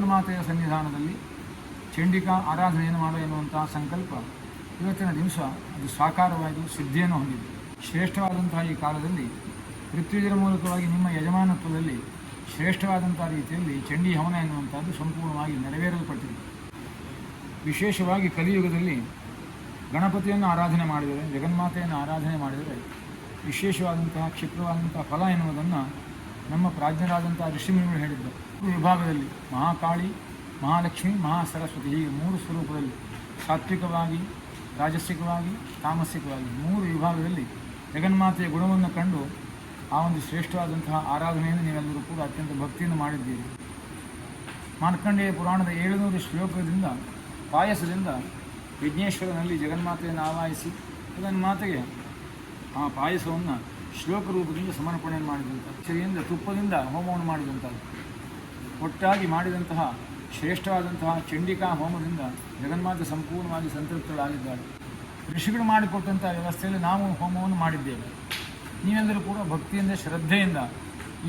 ಜಗನ್ಮಾತೆಯ ಸನ್ನಿಧಾನದಲ್ಲಿ ಚಂಡಿಕಾ ಆರಾಧನೆಯನ್ನು ಮಾಡ ಎನ್ನುವಂತಹ ಸಂಕಲ್ಪ ಇವತ್ತಿನ ದಿವಸ ಅದು ಸಾಕಾರವಾಗಿ ಸಿದ್ಧಿಯನ್ನು ಹೊಂದಿದೆ. ಶ್ರೇಷ್ಠವಾದಂತಹ ಈ ಕಾಲದಲ್ಲಿ ಪೃಥ್ವಿಜರ ಮೂಲಕವಾಗಿ ನಿಮ್ಮ ಯಜಮಾನತ್ವದಲ್ಲಿ ಶ್ರೇಷ್ಠವಾದಂಥ ರೀತಿಯಲ್ಲಿ ಚಂಡಿ ಹವನ ಎನ್ನುವಂಥದ್ದು ಸಂಪೂರ್ಣವಾಗಿ ನೆರವೇರಲ್ಪಟ್ಟಿದೆ. ವಿಶೇಷವಾಗಿ ಕಲಿಯುಗದಲ್ಲಿ ಗಣಪತಿಯನ್ನು ಆರಾಧನೆ ಮಾಡಿದರೆ, ಜಗನ್ಮಾತೆಯನ್ನು ಆರಾಧನೆ ಮಾಡಿದರೆ ವಿಶೇಷವಾದಂತಹ, ಕ್ಷಿಪ್ರವಾದಂತಹ ಫಲ ಎನ್ನುವುದನ್ನು ನಮ್ಮ ಪ್ರಾಜ್ಞರಾದಂತಹ ಋಷಿಮುನಿಗಳು ಹೇಳಿದ್ದರು. ವಿಭಾಗದಲ್ಲಿ ಮಹಾಕಾಳಿ, ಮಹಾಲಕ್ಷ್ಮಿ, ಮಹಾಸರಸ್ವತಿ ಹೀಗೆ ಮೂರು ಸ್ವರೂಪದಲ್ಲಿ ಸಾತ್ವಿಕವಾಗಿ, ರಾಜಸಿಕವಾಗಿ, ತಾಮಸಿಕವಾಗಿ ಮೂರು ವಿಭಾಗದಲ್ಲಿ ಜಗನ್ಮಾತೆಯ ಗುಣವನ್ನು ಕಂಡು ಆ ಒಂದು ಶ್ರೇಷ್ಠವಾದಂತಹ ಆರಾಧನೆಯನ್ನು ನೀವೆಲ್ಲರೂ ಕೂಡ ಅತ್ಯಂತ ಭಕ್ತಿಯನ್ನು ಮಾಡಿದ್ದೀರಿ. ಮಾರ್ಕಂಡೇಯ ಪುರಾಣದ ಏಳುನೂರು ಶ್ಲೋಕದಿಂದ, ಪಾಯಸದಿಂದ ವಿಘ್ನೇಶ್ವರನಲ್ಲಿ ಜಗನ್ಮಾತೆಯನ್ನು ಆವಾಹಿಸಿ, ಜಗನ್ಮಾತೆಗೆ ಆ ಪಾಯಸವನ್ನು ಶ್ಲೋಕ ರೂಪದಿಂದ ಸಮರ್ಪಣೆ ಮಾಡಿದಂಥ ಸರಿಯಿಂದ ತುಪ್ಪದಿಂದ ಹೋಮವನ್ನು ಮಾಡಿದಂಥದ್ದು ಒಟ್ಟಾಗಿ ಮಾಡಿದಂತಹ ಶ್ರೇಷ್ಠವಾದಂತಹ ಚಂಡಿಕಾ ಹೋಮದಿಂದ ಜಗನ್ಮಾತೆ ಸಂಪೂರ್ಣವಾಗಿ ಸಂತೃಪ್ತಳಾಗಿದ್ದಾಳೆ ಋಷಿಗಳು ಮಾಡಿಕೊಟ್ಟಂಥ ವ್ಯವಸ್ಥೆಯಲ್ಲಿ ನಾವು ಹೋಮವನ್ನು ಮಾಡಿದ್ದೇವೆ. ನೀವೆಲ್ಲರೂ ಕೂಡ ಭಕ್ತಿಯಿಂದ, ಶ್ರದ್ಧೆಯಿಂದ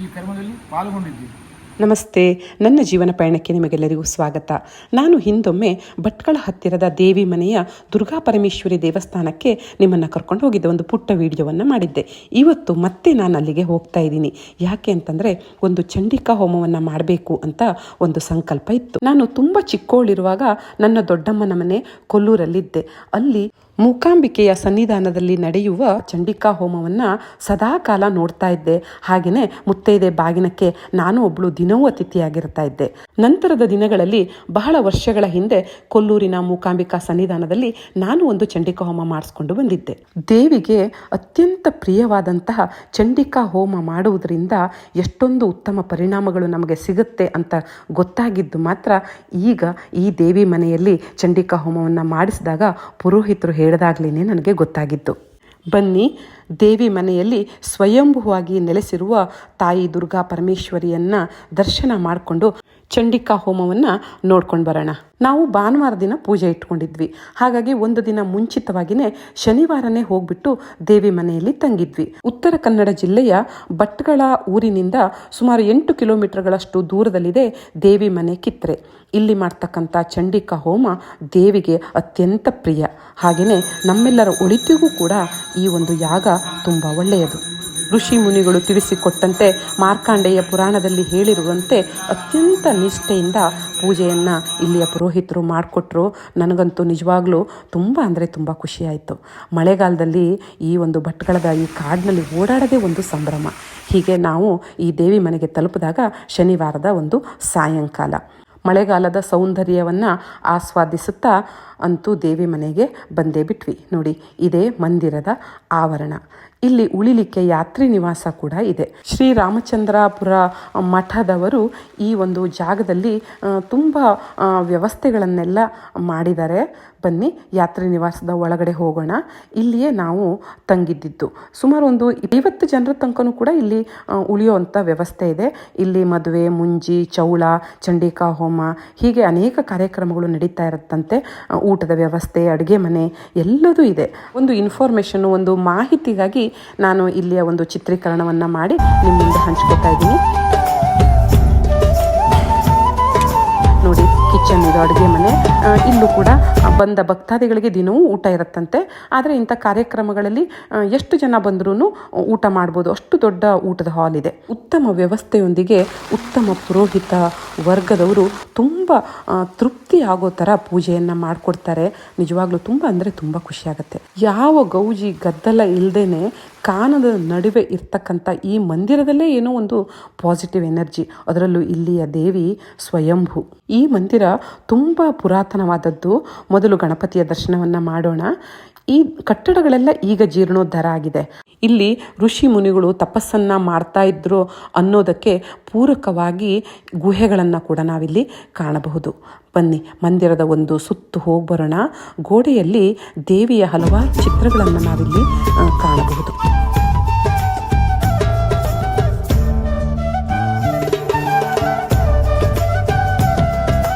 ಈ ಕರ್ಮದಲ್ಲಿ ಪಾಲ್ಗೊಂಡಿದ್ದೀರಿ. ನಮಸ್ತೆ, ನನ್ನ ಜೀವನ ಪಯಣಕ್ಕೆ ನಿಮಗೆಲ್ಲರಿಗೂ ಸ್ವಾಗತ. ನಾನು ಹಿಂದೊಮ್ಮೆ ಭಟ್ಕಳ ಹತ್ತಿರದ ದೇವಿ ಮನೆಯ ದುರ್ಗಾ ಪರಮೇಶ್ವರಿ ದೇವಸ್ಥಾನಕ್ಕೆ ನಿಮ್ಮನ್ನು ಕರ್ಕೊಂಡು ಹೋಗಿದ್ದೆ, ಒಂದು ಪುಟ್ಟ ವಿಡಿಯೋವನ್ನು ಮಾಡಿದ್ದೆ. ಇವತ್ತು ಮತ್ತೆ ನಾನು ಅಲ್ಲಿಗೆ ಹೋಗ್ತಾ ಇದ್ದೀನಿ. ಯಾಕೆ ಅಂತಂದರೆ, ಒಂದು ಚಂಡಿಕಾ ಹೋಮವನ್ನು ಮಾಡಬೇಕು ಅಂತ ಒಂದು ಸಂಕಲ್ಪ ಇತ್ತು. ನಾನು ತುಂಬ ಚಿಕ್ಕೋಳಿರುವಾಗ ನನ್ನ ದೊಡ್ಡಮ್ಮನ ಮನೆ ಕೊಲ್ಲೂರಲ್ಲಿದ್ದೆ. ಅಲ್ಲಿ ಮೂಕಾಂಬಿಕೆಯ ಸನ್ನಿಧಾನದಲ್ಲಿ ನಡೆಯುವ ಚಂಡಿಕಾ ಹೋಮವನ್ನು ಸದಾ ಕಾಲ ನೋಡ್ತಾ ಇದ್ದೆ. ಹಾಗೆಯೇ ಮುತ್ತೈದೆ ಬಾಗಿನಕ್ಕೆ ನಾನು ಒಬ್ಬಳು ದಿನವೂ ಅತಿಥಿಯಾಗಿರ್ತಾ ಇದ್ದೆ. ನಂತರದ ದಿನಗಳಲ್ಲಿ ಬಹಳ ವರ್ಷಗಳ ಹಿಂದೆ ಕೊಲ್ಲೂರಿನ ಮೂಕಾಂಬಿಕಾ ಸನ್ನಿಧಾನದಲ್ಲಿ ನಾನು ಒಂದು ಚಂಡಿಕಾ ಹೋಮ ಮಾಡಿಸ್ಕೊಂಡು ಬಂದಿದ್ದೆ. ದೇವಿಗೆ ಅತ್ಯಂತ ಪ್ರಿಯವಾದಂತಹ ಚಂಡಿಕಾ ಹೋಮ ಮಾಡುವುದರಿಂದ ಎಷ್ಟೊಂದು ಉತ್ತಮ ಪರಿಣಾಮಗಳು ನಮಗೆ ಸಿಗುತ್ತೆ ಅಂತ ಗೊತ್ತಾಗಿದ್ದು ಮಾತ್ರ ಈಗ ಈ ದೇವಿ ಮನೆಯಲ್ಲಿ ಚಂಡಿಕಾ ಹೋಮವನ್ನು ಮಾಡಿಸಿದಾಗ ಪುರೋಹಿತರು ಹೇಳಿದಾಗ್ಲೇ ನನಗೆ ಗೊತ್ತಾಗಿತ್ತು ಬನ್ನಿ. ದೇವಿ ಮನೆಯಲ್ಲಿ ಸ್ವಯಂಭುವಾಗಿ ನೆಲೆಸಿರುವ ತಾಯಿ ದುರ್ಗಾ ಪರಮೇಶ್ವರಿಯನ್ನ ದರ್ಶನ ಮಾಡಿಕೊಂಡು ಚಂಡಿಕಾ ಹೋಮವನ್ನು ನೋಡ್ಕೊಂಡು ಬರೋಣ. ನಾವು ಭಾನುವಾರ ದಿನ ಪೂಜೆ ಇಟ್ಕೊಂಡಿದ್ವಿ. ಹಾಗಾಗಿ ಒಂದು ದಿನ ಮುಂಚಿತವಾಗಿಯೇ ಶನಿವಾರನೇ ಹೋಗ್ಬಿಟ್ಟು ದೇವಿ ಮನೆಯಲ್ಲಿ ತಂಗಿದ್ವಿ. ಉತ್ತರ ಕನ್ನಡ ಜಿಲ್ಲೆಯ ಭಟ್ಗಳ ಊರಿನಿಂದ ಸುಮಾರು ಎಂಟು ಕಿಲೋಮೀಟರ್ಗಳಷ್ಟು ದೂರದಲ್ಲಿದೆ ದೇವಿ ಮನೆ ಕಿತ್ರೆ. ಇಲ್ಲಿ ಮಾಡ್ತಕ್ಕಂಥ ಚಂಡಿಕಾ ಹೋಮ ದೇವಿಗೆ ಅತ್ಯಂತ ಪ್ರಿಯ. ಹಾಗೆಯೇ ನಮ್ಮೆಲ್ಲರ ಒಳಿತಿಗೂ ಕೂಡ ಈ ಒಂದು ಯಾಗ ತುಂಬ ಒಳ್ಳೆಯದು. ಋಷಿ ಮುನಿಗಳು ತಿಳಿಸಿಕೊಟ್ಟಂತೆ ಮಾರ್ಕಾಂಡೆಯ ಪುರಾಣದಲ್ಲಿ ಹೇಳಿರುವಂತೆ ಅತ್ಯಂತ ನಿಷ್ಠೆಯಿಂದ ಪೂಜೆಯನ್ನು ಇಲ್ಲಿಯ ಪುರೋಹಿತರು ಮಾಡಿಕೊಟ್ರು. ನನಗಂತೂ ನಿಜವಾಗ್ಲೂ ತುಂಬ ಅಂದರೆ ತುಂಬ ಖುಷಿಯಾಯಿತು ಮಳೆಗಾಲದಲ್ಲಿ ಈ ಒಂದು ಭಟ್ಕಳದ ಈ ಕಾಡಿನಲ್ಲಿ ಓಡಾಡೋದೇ ಒಂದು ಸಂಭ್ರಮ. ಹೀಗೆ ನಾವು ಈ ದೇವಿ ಮನೆಗೆ ತಲುಪಿದಾಗ ಶನಿವಾರದ ಒಂದು ಸಾಯಂಕಾಲ. ಮಳೆಗಾಲದ ಸೌಂದರ್ಯವನ್ನು ಆಸ್ವಾದಿಸುತ್ತಾ ಅಂತೂ ದೇವಿ ಮನೆಗೆ ಬಂದೇ ಬಿಟ್ವಿ. ನೋಡಿ, ಇದೇ ಮಂದಿರದ ಆವರಣ. ಇಲ್ಲಿ ಉಳಿಲಿಕ್ಕೆ ಯಾತ್ರಿ ನಿವಾಸ ಕೂಡ ಇದೆ. ಶ್ರೀರಾಮಚಂದ್ರಾಪುರ ಮಠದವರು ಈ ಒಂದು ಜಾಗದಲ್ಲಿ ತುಂಬ ವ್ಯವಸ್ಥೆಗಳನ್ನೆಲ್ಲ ಮಾಡಿದ್ದಾರೆ. ಬನ್ನಿ, ಯಾತ್ರಿ ನಿವಾಸದ ಒಳಗಡೆ ಹೋಗೋಣ. ಇಲ್ಲಿಯೇ ನಾವು ತಂಗಿದ್ದಿದ್ದು ಸುಮಾರು ಒಂದು ಐವತ್ತು ಜನರ ತನಕನೂ ಕೂಡ ಇಲ್ಲಿ ಉಳಿಯುವಂಥ ವ್ಯವಸ್ಥೆ ಇದೆ. ಇಲ್ಲಿ ಮದುವೆ, ಮುಂಜಿ, ಚೌಳ, ಚಂಡಿಕಾ ಹೋಮ, ಹೀಗೆ ಅನೇಕ ಕಾರ್ಯಕ್ರಮಗಳು ನಡೀತಾ ಇರುತ್ತಂತೆ. ಊಟದ ವ್ಯವಸ್ಥೆ, ಅಡುಗೆ ಮನೆ ಎಲ್ಲದೂ ಇದೆ. ಒಂದು ಇನ್ಫಾರ್ಮೇಷನ್ನು, ಒಂದು ಮಾಹಿತಿಗಾಗಿ ನಾನು ಇಲ್ಲಿಯ ಒಂದು ಚಿತ್ರೀಕರಣವನ್ನು ಮಾಡಿ ನಿಮ್ಮ ಮುಂದೆ ಹಂಚ್ಕೊತಾ ಇದ್ದೀನಿ. ಕಿಚನ್ ಇದು ಅಡುಗೆ ಮನೆ ಇಲ್ಲೂ ಕೂಡ ಬಂದ ಭಕ್ತಾದಿಗಳಿಗೆ ದಿನವೂ ಊಟ ಇರುತ್ತಂತೆ. ಆದರೆ ಇಂಥ ಕಾರ್ಯಕ್ರಮಗಳಲ್ಲಿ ಎಷ್ಟು ಜನ ಬಂದರೂ ಊಟ ಮಾಡ್ಬೋದು. ಅಷ್ಟು ದೊಡ್ಡ ಊಟದ ಹಾಲ್ ಇದೆ. ಉತ್ತಮ ವ್ಯವಸ್ಥೆಯೊಂದಿಗೆ ಉತ್ತಮ ಪುರೋಹಿತ ವರ್ಗದವರು ತುಂಬ ತೃಪ್ತಿ ಆಗೋ ಥರ ಪೂಜೆಯನ್ನು ಮಾಡಿಕೊಡ್ತಾರೆ. ನಿಜವಾಗ್ಲೂ ತುಂಬ ಅಂದರೆ ತುಂಬ ಖುಷಿಯಾಗುತ್ತೆ. ಯಾವ ಗೌಜಿ ಗದ್ದಲ ಇಲ್ಲದೇನೆ ಕಾನದ ನಡುವೆ ಇರ್ತಕ್ಕಂಥ ಈ ಮಂದಿರದಲ್ಲೇ ಏನೋ ಒಂದು ಪಾಸಿಟಿವ್ ಎನರ್ಜಿ ಅದರಲ್ಲೂ ಇಲ್ಲಿಯ ದೇವಿ ಸ್ವಯಂಭು. ಈ ಮಂದಿರ ತುಂಬ ಪುರಾತನವಾದದ್ದು. ಮೊದಲು ಗಣಪತಿಯ ದರ್ಶನವನ್ನು ಮಾಡೋಣ. ಈ ಕಟ್ಟಡಗಳೆಲ್ಲ ಈಗ ಜೀರ್ಣೋದ್ಧಾರ ಆಗಿದೆ. ಇಲ್ಲಿ ಋಷಿ ಮುನಿಗಳು ತಪಸ್ಸನ್ನು ಮಾಡ್ತಾ ಇದ್ರು ಅನ್ನೋದಕ್ಕೆ ಪೂರಕವಾಗಿ ಗುಹೆಗಳನ್ನು ಕೂಡ ನಾವಿಲ್ಲಿ ಕಾಣಬಹುದು. ಬನ್ನಿ, ಮಂದಿರದ ಒಂದು ಸುತ್ತು ಹೋಗಿ ಬರೋಣ ಗೋಡೆಯಲ್ಲಿ ದೇವಿಯ ಹಲವಾರು ಚಿತ್ರಗಳನ್ನು ನಾವಿಲ್ಲಿ ಕಾಣಬಹುದು.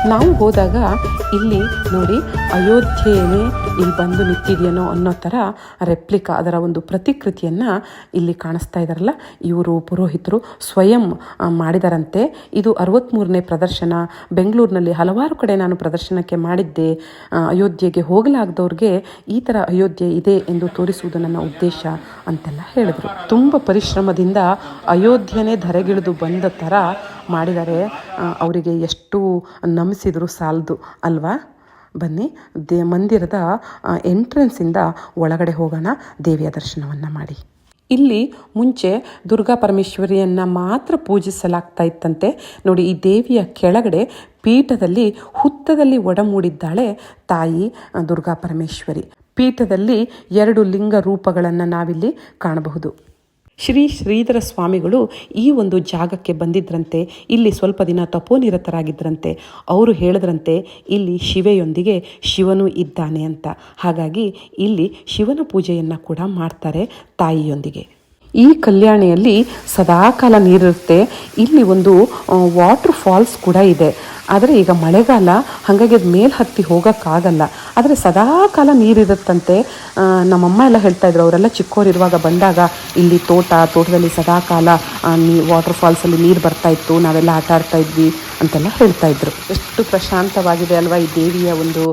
ನಾವು ಹೋದಾಗ ಇಲ್ಲಿ ನೋಡಿ ಅಯೋಧ್ಯೆಯೇ ಇಲ್ಲಿ ಬಂದು ನಿಂತಿದೆಯೇನೋ ಅನ್ನೋ ಥರ ರೆಪ್ಲಿಕಾ ಅದರ ಒಂದು ಪ್ರತಿಕೃತಿಯನ್ನು ಇಲ್ಲಿ ಕಾಣಿಸ್ತಾ ಇದ್ದಾರಲ್ಲ ಇವರು ಪುರೋಹಿತರು ಸ್ವಯಂ ಮಾಡಿದಾರಂತೆ. ಇದು ಅರವತ್ತ್ಮೂರನೇ ಪ್ರದರ್ಶನ. ಬೆಂಗಳೂರಿನಲ್ಲಿ ಹಲವಾರು ಕಡೆ ನಾನು ಪ್ರದರ್ಶನಕ್ಕೆ ಮಾಡಿದ್ದೆ. ಅಯೋಧ್ಯೆಗೆ ಹೋಗಲಾಗದವ್ರಿಗೆ ಈ ಥರ ಅಯೋಧ್ಯೆ ಇದೆ ಎಂದು ತೋರಿಸುವುದು ನನ್ನ ಉದ್ದೇಶ ಅಂತೆಲ್ಲ ಹೇಳಿದರು. ತುಂಬ ಪರಿಶ್ರಮದಿಂದ ಅಯೋಧ್ಯೆನೇ ಧರೆಗಿಳಿದು ಬಂದ ಥರ ಮಾಡಿದ್ದಾರೆ. ಅವರಿಗೆ ಎಷ್ಟು ನಮಿಸಿದ್ರು ಸಾಲದು, ಅಲ್ವಾ? ಬನ್ನಿ. ದೇ ಮಂದಿರದ ಎಂಟ್ರೆನ್ಸಿಂದ ಒಳಗಡೆ ಹೋಗೋಣ. ದೇವಿಯ ದರ್ಶನವನ್ನು ಮಾಡಿ. ಇಲ್ಲಿ ಮುಂಚೆ ದುರ್ಗಾ ಪರಮೇಶ್ವರಿಯನ್ನು ಮಾತ್ರ ಪೂಜಿಸಲಾಗ್ತಾ ಇತ್ತಂತೆ. ನೋಡಿ, ಈ ದೇವಿಯ ಕೆಳಗಡೆ ಪೀಠದಲ್ಲಿ, ಹುತ್ತದಲ್ಲಿ ಒಡಮೂಡಿದ್ದಾಳೆ ತಾಯಿ ದುರ್ಗಾ ಪರಮೇಶ್ವರಿ. ಪೀಠದಲ್ಲಿ ಎರಡು ಲಿಂಗ ರೂಪಗಳನ್ನು ನಾವಿಲ್ಲಿ ಕಾಣಬಹುದು. ಶ್ರೀ ಶ್ರೀಧರ ಸ್ವಾಮಿಗಳು ಈ ಒಂದು ಜಾಗಕ್ಕೆ ಬಂದಿದ್ರಂತೆ, ಇಲ್ಲಿ ಸ್ವಲ್ಪ ದಿನ ತಪೋನಿರತರಾಗಿದ್ದರಂತೆ ಅವರು ಹೇಳಿದ್ರಂತೆ, ಇಲ್ಲಿ ಶಿವೆಯೊಂದಿಗೆ ಶಿವನು ಇದ್ದಾನೆ ಅಂತ. ಹಾಗಾಗಿ ಇಲ್ಲಿ ಶಿವನ ಪೂಜೆಯನ್ನು ಕೂಡ ಮಾಡ್ತಾರೆ ತಾಯಿಯೊಂದಿಗೆ. ಈ ಕಲ್ಯಾಣಿಯಲ್ಲಿ ಸದಾಕಾಲ ನೀರಿರುತ್ತೆ. ಇಲ್ಲಿ ಒಂದು ವಾಟರ್ ಫಾಲ್ಸ್ ಕೂಡ ಇದೆ. ಆದರೆ ಈಗ ಮಳೆಗಾಲ, ಹಾಗಾಗಿ ಅದು ಮೇಲೆ ಹತ್ತಿ ಹೋಗೋಕ್ಕಾಗಲ್ಲ. ಆದರೆ ಸದಾಕಾಲ ನೀರಿರುತ್ತಂತೆ. ನಮ್ಮಮ್ಮ ಎಲ್ಲ ಹೇಳ್ತಾ ಇದ್ರು, ಅವರೆಲ್ಲ ಚಿಕ್ಕವರಿರುವಾಗ ಬಂದಾಗ, ಇಲ್ಲಿ ತೋಟ, ತೋಟದಲ್ಲಿ ಸದಾಕಾಲ ನೀ ವಾಟರ್ ಫಾಲ್ಸಲ್ಲಿ ನೀರು ಬರ್ತಾ ಇತ್ತು, ನಾವೆಲ್ಲ ಆಟ ಆಡ್ತಾ ಇದ್ವಿ ಅಂತೆಲ್ಲ ಹೇಳ್ತಾ ಇದ್ರು. ಎಷ್ಟು ಪ್ರಶಾಂತವಾಗಿದೆ ಅಲ್ವಾ ಈ ದೇವಿಯ ಒಂದು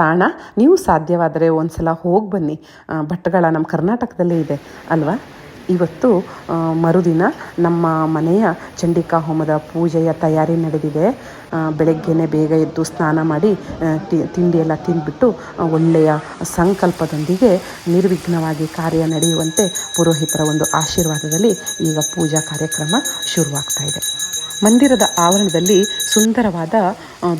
ತಾಣ. ನೀವು ಸಾಧ್ಯವಾದರೆ ಒಂದ್ಸಲ ಹೋಗಿ ಬನ್ನಿ. ಭಟ್ಗಳ ನಮ್ಮ ಕರ್ನಾಟಕದಲ್ಲೇ ಇದೆ, ಅಲ್ವಾ? ಇವತ್ತು ಮರುದಿನ ನಮ್ಮ ಮನೆಯ ಚಂಡಿಕಾ ಹೋಮದ ಪೂಜೆಯ ತಯಾರಿ ನಡೆದಿದೆ. ಬೆಳಗ್ಗೆನೆ ಬೇಗ ಎದ್ದು ಸ್ನಾನ ಮಾಡಿ ಆ, ತಿ- ತಿಂಡಿ ಎಲ್ಲ ತಿಂದ್ಬಿಟ್ಟು ಒಳ್ಳೆಯ ಸಂಕಲ್ಪದೊಂದಿಗೆ ನಿರ್ವಿಘ್ನವಾಗಿ ಕಾರ್ಯ ನಡೆಯುವಂತೆ ಪುರೋಹಿತರ ಒಂದು ಆಶೀರ್ವಾದದಲ್ಲಿ ಈಗ ಪೂಜಾ ಕಾರ್ಯಕ್ರಮ ಶುರುವಾಗ್ತಾ ಇದೆ. ಮಂದಿರದ ಆವರಣದಲ್ಲಿ ಸುಂದರವಾದ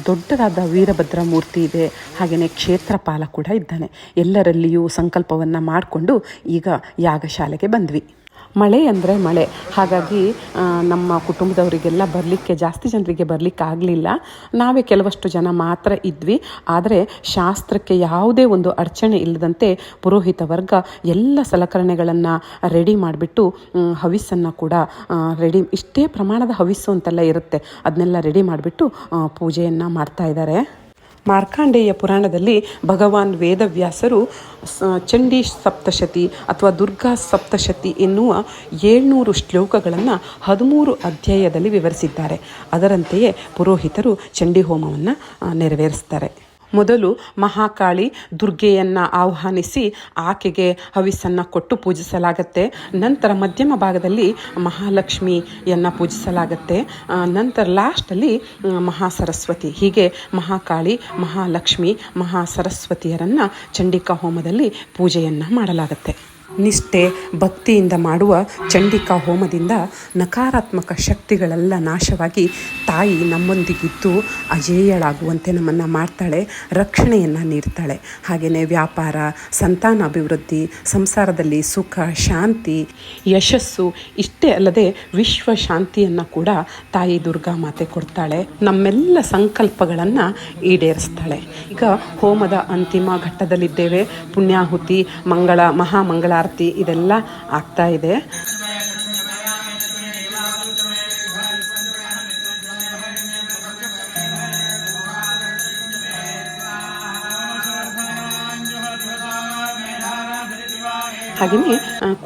ದೊಡ್ಡದಾದ ವೀರಭದ್ರ ಮೂರ್ತಿ ಇದೆ. ಹಾಗೆಯೇ ಕ್ಷೇತ್ರಪಾಲ ಕೂಡ ಇದ್ದಾನೆ. ಎಲ್ಲರಲ್ಲಿಯೂ ಸಂಕಲ್ಪವನ್ನು ಮಾಡಿಕೊಂಡು ಈಗ ಯಾಗಶಾಲೆಗೆ ಬಂದ್ವಿ. ಮಳೆ ಅಂದರೆ ಮಳೆ. ಹಾಗಾಗಿ ನಮ್ಮ ಕುಟುಂಬದವರಿಗೆಲ್ಲ ಬರಲಿಕ್ಕೆ, ಜಾಸ್ತಿ ಜನರಿಗೆ ಬರಲಿಕ್ಕೆ ಆಗಲಿಲ್ಲ ನಾವೇ ಕೆಲವಷ್ಟು ಜನ ಮಾತ್ರ ಇದ್ವಿ. ಆದರೆ, ಶಾಸ್ತ್ರಕ್ಕೆ ಯಾವುದೇ ಒಂದು ಅಡಚಣೆ ಇಲ್ಲದಂತೆ ಪುರೋಹಿತ ವರ್ಗ ಎಲ್ಲ ಸಲಕರಣೆಗಳನ್ನು ರೆಡಿ ಮಾಡಿಬಿಟ್ಟು ಹವಿಸ್ಸನ್ನು ಕೂಡ ರೆಡಿ, ಇಷ್ಟೇ ಪ್ರಮಾಣದ ಹವಿಸ್ಸು ಅಂತೆಲ್ಲ ಇರುತ್ತೆ. ಅದನ್ನೆಲ್ಲ ರೆಡಿ ಮಾಡಿಬಿಟ್ಟು ಪೂಜೆಯನ್ನು ಮಾಡ್ತಾ ಇದ್ದಾರೆ ಮಾರ್ಕಾಂಡೇಯ ಪುರಾಣದಲ್ಲಿ ಭಗವಾನ್ ವೇದವ್ಯಾಸರು ಚಂಡಿ ಸಪ್ತಶತಿ ಅಥವಾ ದುರ್ಗಾ ಸಪ್ತಶತಿ ಎನ್ನುವ ಏಳ್ನೂರು ಶ್ಲೋಕಗಳನ್ನು ಹದಿಮೂರು ಅಧ್ಯಾಯದಲ್ಲಿ ವಿವರಿಸಿದ್ದಾರೆ. ಅದರಂತೆಯೇ ಪುರೋಹಿತರು ಚಂಡಿ ಹೋಮವನ್ನು ನೆರವೇರಿಸ್ತಾರೆ. ಮೊದಲು ಮಹಾಕಾಳಿ ದುರ್ಗೆಯನ್ನು ಆಹ್ವಾನಿಸಿ ಆಕೆಗೆ ಹವಿಸನ್ನ ಕೊಟ್ಟು ಪೂಜಿಸಲಾಗತ್ತೆ. ನಂತರ ಮಧ್ಯಮ ಭಾಗದಲ್ಲಿ ಮಹಾಲಕ್ಷ್ಮಿಯನ್ನು ಪೂಜಿಸಲಾಗತ್ತೆ. ನಂತರ ಲಾಸ್ಟಲ್ಲಿ ಮಹಾ ಮಹಾಸರಸ್ವತಿ. ಹೀಗೆ ಮಹಾಕಾಳಿ, ಮಹಾಲಕ್ಷ್ಮಿ, ಮಹಾಸರಸ್ವತಿಯರನ್ನು ಚಂಡಿಕಾ ಹೋಮದಲ್ಲಿ ಪೂಜೆಯನ್ನು ಮಾಡಲಾಗತ್ತೆ. ನಿಷ್ಠೆ ಭಕ್ತಿಯಿಂದ ಮಾಡುವ ಚಂಡಿಕಾ ಹೋಮದಿಂದ ನಕಾರಾತ್ಮಕ ಶಕ್ತಿಗಳೆಲ್ಲ ನಾಶವಾಗಿ ತಾಯಿ ನಮ್ಮೊಂದಿಗಿದ್ದು ಅಜೇಯಳಾಗುವಂತೆ ನಮ್ಮನ್ನು ಮಾಡ್ತಾಳೆ, ರಕ್ಷಣೆಯನ್ನು ನೀಡ್ತಾಳೆ. ಹಾಗೆಯೇ ವ್ಯಾಪಾರ, ಸಂತಾನ ಅಭಿವೃದ್ಧಿ, ಸಂಸಾರದಲ್ಲಿ ಸುಖ, ಶಾಂತಿ, ಯಶಸ್ಸು ಇಷ್ಟೇ ಅಲ್ಲದೆ ವಿಶ್ವ ಶಾಂತಿಯನ್ನು ಕೂಡ ತಾಯಿ ದುರ್ಗಾ ಮಾತೆ ಕೊಡ್ತಾಳೆ. ನಮ್ಮೆಲ್ಲ ಸಂಕಲ್ಪಗಳನ್ನು ಈಡೇರಿಸ್ತಾಳೆ. ಈಗ ಹೋಮದ ಅಂತಿಮ ಘಟ್ಟದಲ್ಲಿದ್ದೇವೆ. ಪುಣ್ಯಾಹುತಿ, ಮಂಗಳ ಮಹಾಮಂಗಳಾರತಿ ಇದೆಲ್ಲ ಆಗ್ತಾ ಇದೆ. ಹಾಗೆಯೇ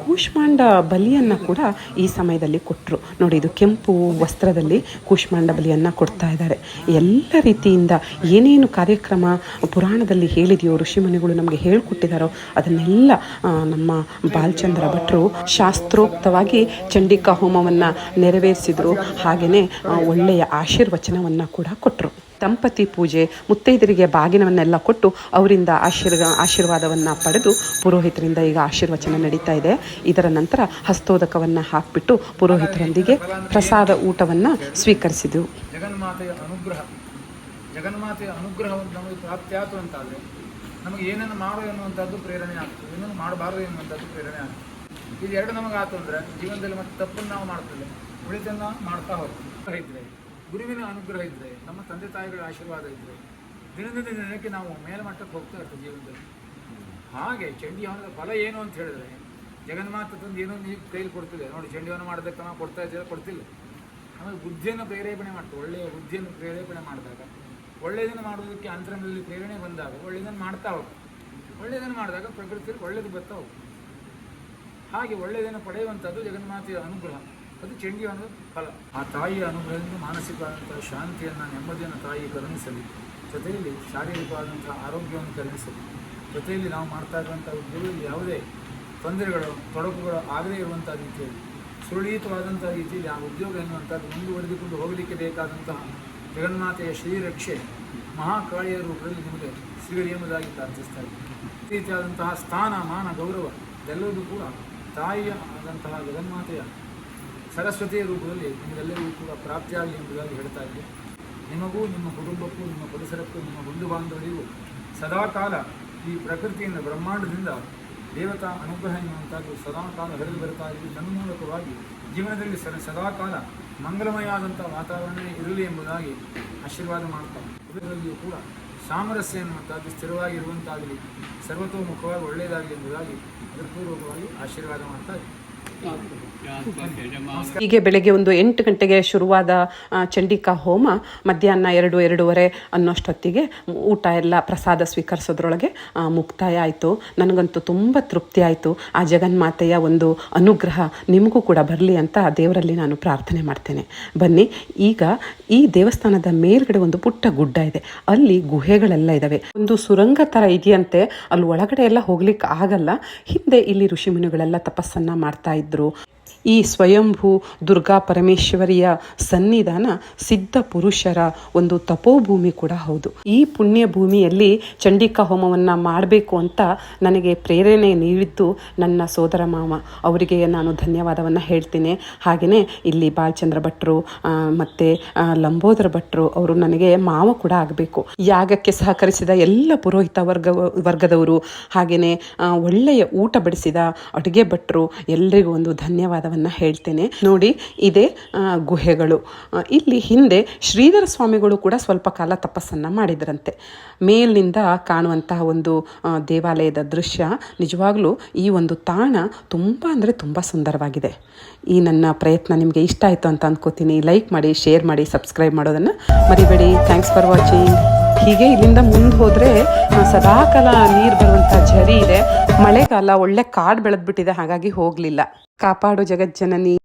ಕೂಷ್ಮಾಂಡ ಬಲಿಯನ್ನು ಕೂಡ ಈ ಸಮಯದಲ್ಲಿ ಕೊಟ್ಟರು ನೋಡಿ, ಇದು ಕೆಂಪು ವಸ್ತ್ರದಲ್ಲಿ ಕೂಷ್ಮಾಂಡ ಬಲಿಯನ್ನು ಕೊಡ್ತಾ ಇದ್ದಾರೆ. ಎಲ್ಲ ರೀತಿಯಿಂದ ಏನೇನು ಕಾರ್ಯಕ್ರಮ ಪುರಾಣದಲ್ಲಿ ಹೇಳಿದೆಯೋ, ಋಷಿಮುನಿಗಳು ನಮಗೆ ಹೇಳಿಕೊಟ್ಟಿದ್ದಾರೋ ಅದನ್ನೆಲ್ಲ ನಮ್ಮ ಬಾಲಚಂದ್ರ ಭಟ್ರು ಶಾಸ್ತ್ರೋಕ್ತವಾಗಿ ಚಂಡಿಕಾ ಹೋಮವನ್ನು ನೆರವೇರಿಸಿದ್ರು. ಹಾಗೆಯೇ ಒಳ್ಳೆಯ ಆಶೀರ್ವಚನವನ್ನು ಕೂಡ ಕೊಟ್ಟರು ದಂಪತಿ ಪೂಜೆ ಮುತ್ತೈದರಿಗೆ ಬಾಗಿನವನ್ನೆಲ್ಲ ಕೊಟ್ಟು ಅವರಿಂದ ಆಶೀರ್ವ, ಆಶೀರ್ವಾದವನ್ನು ಪಡೆದು ಪುರೋಹಿತರಿಂದ ಈಗ ಆಶೀರ್ವಚನ ನಡೀತಾ ಇದೆ. ಇದರ ನಂತರ ಹಸ್ತೋದಕವನ್ನು ಹಾಕಿಬಿಟ್ಟು ಪುರೋಹಿತರೊಂದಿಗೆ ಪ್ರಸಾದ ಊಟವನ್ನು ಸ್ವೀಕರಿಸಿದೆವು. ಜಗನ್ಮಾತೆಯ ಅನುಗ್ರಹ, ಜಗನ್ಮಾತೆಯ ಅನುಗ್ರಹವನ್ನು ನಮಗೆ ಪ್ರಾಪ್ತಿಯಾತು ಅಂತಾದರೆ ನಮಗೆ ಏನನ್ನು ಮಾಡು ಎನ್ನುವಂಥದ್ದು ಪ್ರೇರಣೆ ಆಗ್ತದೆ ಏನನ್ನು ಮಾಡಬಾರದು ಎನ್ನುವಂಥದ್ದು ಪ್ರೇರಣೆ ಆಗ್ತದೆ ಇದು ಎರಡು ನಮಗಾತು ಅಂದರೆ ಜೀವನದಲ್ಲಿ ಮತ್ತೆ ತಪ್ಪನ್ನು ನಾವು ಮಾಡ್ತೇವೆ. ಉಳಿತನ್ನು ಮಾಡ್ತಾ ಹೋಗ್ತೀವಿ. ಗುರುವಿನ ಅನುಗ್ರಹ ಇದ್ದರೆ ನಮ್ಮ ತಂದೆ ತಾಯಿಗಳ ಆಶೀರ್ವಾದ ಇದ್ದರೆ ದಿನದಿಂದ ದಿನಕ್ಕೆ ನಾವು ಮೇಲ್ಮಟ್ಟಕ್ಕೆ ಹೋಗ್ತಾ ಇರ್ತೇವೆ ಜೀವನದಲ್ಲಿ. ಹಾಗೆ ಚಂಡಿ ಹವನದ ಫಲ ಏನು ಅಂತ ಹೇಳಿದ್ರೆ, ಜಗನ್ಮಾತ ತಂದು ಏನೋ ನೀವು ಕೈಲಿ ಕೊಡ್ತಿದೆ. ನೋಡಿ, ಚಂಡಿ ಹವನ ಮಾಡೋದಕ್ಕೆ ನಾವು ಕೊಡ್ತಾ ಇದ್ದೀರ? ಕೊಡ್ತಿಲ್ಲ. ಆಮೇಲೆ ಬುದ್ಧಿಯನ್ನು ಪ್ರೇರೇಪಣೆ ಮಾಡ್ತೀವಿ ಒಳ್ಳೆಯ ಬುದ್ಧಿಯನ್ನು ಪ್ರೇರೇಪಣೆ ಮಾಡಿದಾಗ, ಒಳ್ಳೆಯದನ್ನು ಮಾಡೋದಕ್ಕೆ ಅಂತರಂಗದಲ್ಲಿ ಪ್ರೇರಣೆ ಬಂದಾಗ, ಒಳ್ಳೆಯದನ್ನು ಮಾಡ್ತಾ ಹೋಗ್ತಾರೆ ಒಳ್ಳೆಯದನ್ನು ಮಾಡಿದಾಗ ಪ್ರಕೃತಿಯಲ್ಲಿ ಒಳ್ಳೆಯದು ಬರ್ತಾ ಹೋಗ್ತದೆ. ಹಾಗೆ ಒಳ್ಳೆಯದನ್ನು ಪಡೆಯುವಂಥದ್ದು ಜಗನ್ಮಾತೆಯ ಅನುಗ್ರಹ. ಅದು ಚೆಂಡಿ ಅನ್ನೋದು ಫಲ. ಆ ತಾಯಿಯ ಅನುಗ್ರಹದಿಂದ ಮಾನಸಿಕವಾದಂತಹ ಶಾಂತಿಯನ್ನು, ನೆಮ್ಮದಿಯನ್ನು ತಾಯಿ ಕರುಣಿಸಲಿ. ಜೊತೆಯಲ್ಲಿ ಶಾರೀರಿಕವಾದಂತಹ ಆರೋಗ್ಯವನ್ನು ಕರುಣಿಸಲಿ. ಜೊತೆಯಲ್ಲಿ ನಾವು ಮಾಡ್ತಾ ಇರುವಂಥ ಉದ್ಯೋಗದಲ್ಲಿ ಯಾವುದೇ ತೊಂದರೆಗಳು, ತೊಡಕುಗಳು ಆಗದೇ ಇರುವಂಥ ರೀತಿಯಲ್ಲಿ ಸುರಳಿತವಾದಂಥ ರೀತಿಯಲ್ಲಿ ಆ ಉದ್ಯೋಗ ಎನ್ನುವಂಥದ್ದು ಮುಂದುವರೆದುಕೊಂಡು ಹೋಗಲಿಕ್ಕೆ ಬೇಕಾದಂತಹ ಜಗನ್ಮಾತೆಯ ಶ್ರೀರಕ್ಷೆ ಮಹಾಕಾಳಿಯ ರೂಪದಲ್ಲಿ ನಿಮಗೆ ಸಿಗಲಿ ಎಂಬುದಾಗಿ ಪ್ರಾರ್ಥಿಸ್ತಾ ಇದ್ದೀವಿ ಈ ರೀತಿಯಾದಂತಹ ಸ್ಥಾನ, ಮಾನ, ಗೌರವ ಎಲ್ಲವೂ ಕೂಡ ತಾಯಿಯ ಆದಂತಹ ಜಗನ್ಮಾತೆಯ ಸರಸ್ವತಿಯ ರೂಪದಲ್ಲಿ ನಿಮಗೆಲ್ಲರಿಗೂ ಕೂಡ ಪ್ರಾಪ್ತಿಯಾಗಲಿ ಎಂಬುದಾಗಿ ಹೇಳ್ತಾ ಇದ್ದೆ. ನಿಮಗೂ, ನಿಮ್ಮ ಕುಟುಂಬಕ್ಕೂ, ನಿಮ್ಮ ಪರಿಸರಕ್ಕೂ, ನಿಮ್ಮ ಬಂಧು ಬಾಂಧವರಿಗೂ ಸದಾಕಾಲ ಈ ಪ್ರಕೃತಿಯಿಂದ, ಬ್ರಹ್ಮಾಂಡದಿಂದ ದೇವತಾ ಅನುಗ್ರಹ ಎನ್ನುವಂಥದ್ದು ಸದಾಕಾಲ ಹರಿದು ಬರ್ತಾ ಇದ್ದು ತನ್ಮೂಲಕವಾಗಿ ಜೀವನದಲ್ಲಿ ಸದ, ಸದಾಕಾಲ ಮಂಗಲಮಯವಾದಂಥ ವಾತಾವರಣ ಇರಲಿ ಎಂಬುದಾಗಿ ಆಶೀರ್ವಾದ ಮಾಡ್ತಾರೆ ಇದರಲ್ಲಿಯೂ ಕೂಡ ಸಾಮರಸ್ಯ ಎನ್ನುವಂಥದ್ದು ಸ್ಥಿರವಾಗಿರುವಂತಾಗಲಿ, ಸರ್ವತೋಮುಖವಾಗಿ ಒಳ್ಳೆಯದಾಗಲಿ ಎಂಬುದಾಗಿ ಹೃತ್ಪೂರ್ವಕವಾಗಿ ಆಶೀರ್ವಾದ ಮಾಡ್ತಾ ಹೀಗೆ ಬೆಳಗ್ಗೆ ಒಂದು ಎಂಟು ಗಂಟೆಗೆ ಶುರುವಾದ ಚಂಡಿಕಾ ಹೋಮ, ಮಧ್ಯಾಹ್ನ ಎರಡು, ಎರಡೂವರೆ ಅನ್ನೋಷ್ಟೊತ್ತಿಗೆ ಊಟ ಎಲ್ಲ ಪ್ರಸಾದ ಸ್ವೀಕರಿಸೋದ್ರೊಳಗೆ ಮುಕ್ತಾಯ ಆಯಿತು. ನನಗಂತೂ ತುಂಬ ತೃಪ್ತಿ ಆಯಿತು. ಆ ಜಗನ್ಮಾತೆಯ ಒಂದು ಅನುಗ್ರಹ ನಿಮಗೂ ಕೂಡ ಬರಲಿ ಅಂತ ದೇವರಲ್ಲಿ ನಾನು ಪ್ರಾರ್ಥನೆ ಮಾಡ್ತೇನೆ. ಬನ್ನಿ, ಈಗ ಈ ದೇವಸ್ಥಾನದ ಮೇಲ್ಗಡೆ ಒಂದು ಪುಟ್ಟ ಗುಡ್ಡ ಇದೆ. ಅಲ್ಲಿ ಗುಹೆಗಳೆಲ್ಲ ಇದ್ದಾವೆ ಒಂದು ಸುರಂಗ ಥರ ಇದೆಯಂತೆ. ಅಲ್ಲಿ ಒಳಗಡೆ ಎಲ್ಲ ಹೋಗ್ಲಿಕ್ಕೆ ಆಗಲ್ಲ. ಹಿಂದೆ ಇಲ್ಲಿ ಋಷಿಮುನಿಗಳೆಲ್ಲ ತಪಸ್ಸನ್ನು ಮಾಡ್ತಾ ಇದ್ರು ಈ ಸ್ವಯಂಭೂ ದುರ್ಗಾ ಪರಮೇಶ್ವರಿಯ ಸನ್ನಿಧಾನ ಸಿದ್ಧ ಪುರುಷರ ಒಂದು ತಪೋಭೂಮಿ ಕೂಡ ಹೌದು. ಈ ಪುಣ್ಯ ಭೂಮಿಯಲ್ಲಿ ಚಂಡಿಕಾ ಹೋಮವನ್ನು ಮಾಡಬೇಕು ಅಂತ ನನಗೆ ಪ್ರೇರಣೆ ನೀಡಿದ್ದು ನನ್ನ ಸೋದರ ಮಾವ. ಅವರಿಗೆ ನಾನು ಧನ್ಯವಾದವನ್ನು ಹೇಳ್ತೀನಿ. ಹಾಗೆಯೇ ಇಲ್ಲಿ ಬಾಲಚಂದ್ರ ಭಟ್ರು ಮತ್ತು ಲಂಬೋದರ ಭಟ್ರು ಅವರು ನನಗೆ ಮಾವ ಕೂಡ ಆಗಬೇಕು. ಯಾಗಕ್ಕೆ ಸಹಕರಿಸಿದ ಎಲ್ಲ ಪುರೋಹಿತ ವರ್ಗ, ವರ್ಗದವರು ಹಾಗೆಯೇ ಒಳ್ಳೆಯ ಊಟ ಬಡಿಸಿದ ಅಡುಗೆ ಭಟ್ರು ಎಲ್ಲರಿಗೂ ಒಂದು ಧನ್ಯವಾದವನ್ನು ಹೇಳ್ತೇನೆ. ನೋಡಿ, ಇದೇ ಗುಹೆಗಳು. ಇಲ್ಲಿ ಹಿಂದೆ ಶ್ರೀಧರ ಸ್ವಾಮಿಗಳು ಕೂಡ ಸ್ವಲ್ಪ ಕಾಲ ತಪಸ್ಸನ್ನು ಮಾಡಿದ್ರಂತೆ. ಮೇಲಿನಿಂದ ಕಾಣುವಂತಹ ಒಂದು ದೇವಾಲಯದ ದೃಶ್ಯ ನಿಜವಾಗ್ಲೂ ಈ ಒಂದು ತಾಣ ತುಂಬ ಅಂದರೆ ತುಂಬ ಸುಂದರವಾಗಿದೆ. ಈ ನನ್ನ ಪ್ರಯತ್ನ ನಿಮಗೆ ಇಷ್ಟ ಆಯಿತು ಅಂತ ಅಂದ್ಕೋತೀನಿ ಲೈಕ್ ಮಾಡಿ ಶೇರ್ ಮಾಡಿ ಸಬ್ಸ್ಕ್ರೈಬ್ ಮಾಡೋದನ್ನು ಮರಿಬೇಡಿ. ಥ್ಯಾಂಕ್ಸ್ ಫಾರ್ ವಾಚಿಂಗ್ ಹೀಗೆ ಇಲ್ಲಿಂದ ಮುಂದೆ ಹೋದರೆ ಸದಾಕಾಲ ನೀರು ಬರುವಂಥ ಝರಿ ಇದೆ. ಮಳೆಗಾಲ ಒಳ್ಳೆ ಕಾಡು ಬೆಳೆದ್ಬಿಟ್ಟಿದೆ, ಹಾಗಾಗಿ ಹೋಗಲಿಲ್ಲ. కాపాడు జగజ్జనని.